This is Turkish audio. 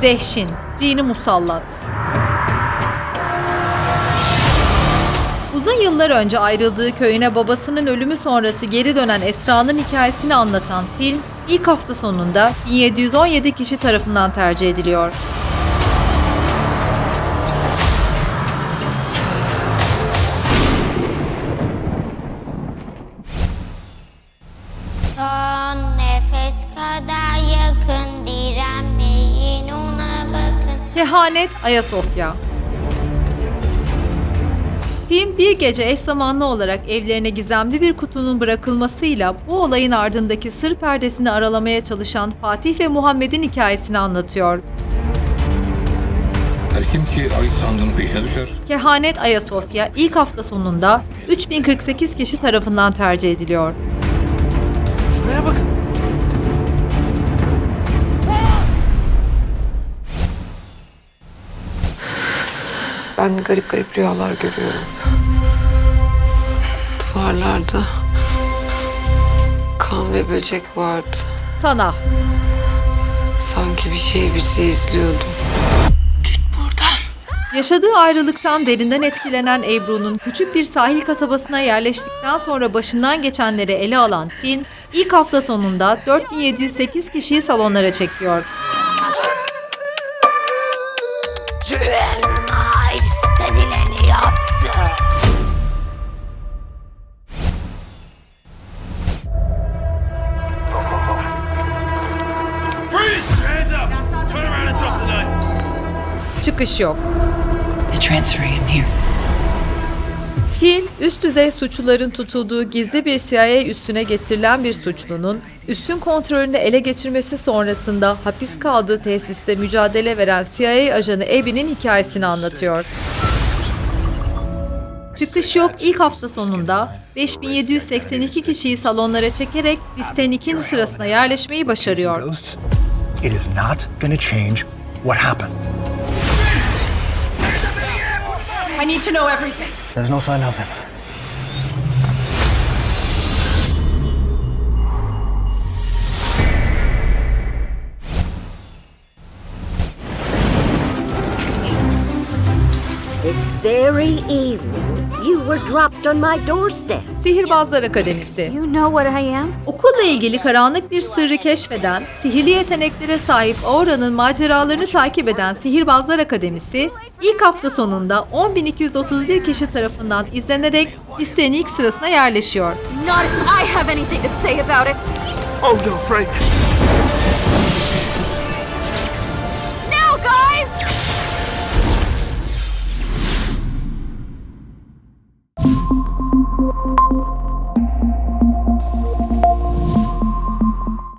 Zehşin, cini musallat. Uzun yıllar önce ayrıldığı köyüne babasının ölümü sonrası geri dönen Esra'nın hikayesini anlatan film ilk hafta sonunda 1717 kişi tarafından tercih ediliyor. Kehanet Ayasofya Film bir gece eş zamanlı olarak evlerine gizemli bir kutunun bırakılmasıyla bu olayın ardındaki sır perdesini aralamaya çalışan Fatih ve Muhammed'in hikayesini anlatıyor. Her kim ki ait sandığının peşine düşer, Kehanet Ayasofya ilk hafta sonunda 3048 kişi tarafından tercih ediliyor. Şuraya bakın. Ben garip garip rüyalar görüyorum. Duvarlarda kan ve böcek vardı. Tanah Sanki bir şey bizi izliyordu. Yaşadığı ayrılıktan derinden etkilenen Ebru'nun küçük bir sahil kasabasına yerleştikten sonra başından geçenleri ele alan film, ilk hafta sonunda 4708 kişiyi salonlara çekiyor. Cüelma Çıkış yok. Fil, üst düzey suçluların tutulduğu gizli bir CIA üssüne getirilen bir suçlunun, üssün kontrolünü ele geçirmesi sonrasında hapis kaldığı tesiste mücadele veren CIA ajanı Abby'nin hikayesini anlatıyor. Çıkış yok ilk hafta sonunda 5782 kişiyi salonlara çekerek listenin ikinci sırasına yerleşmeyi başarıyor. İt is not going to change what happened. I need to know everything. There's no sign of him. This very evening, you were dropped on my doorstep. Sihirbazlar Akademisi You know what I am? Okulla ilgili karanlık bir sırrı keşfeden, sihirli yeteneklere sahip Aura'nın maceralarını takip eden Sihirbazlar Akademisi, ilk hafta sonunda 10.231 kişi tarafından izlenerek listenin ilk sırasına yerleşiyor. Not if I have anything to say about it. Oh no, Frank!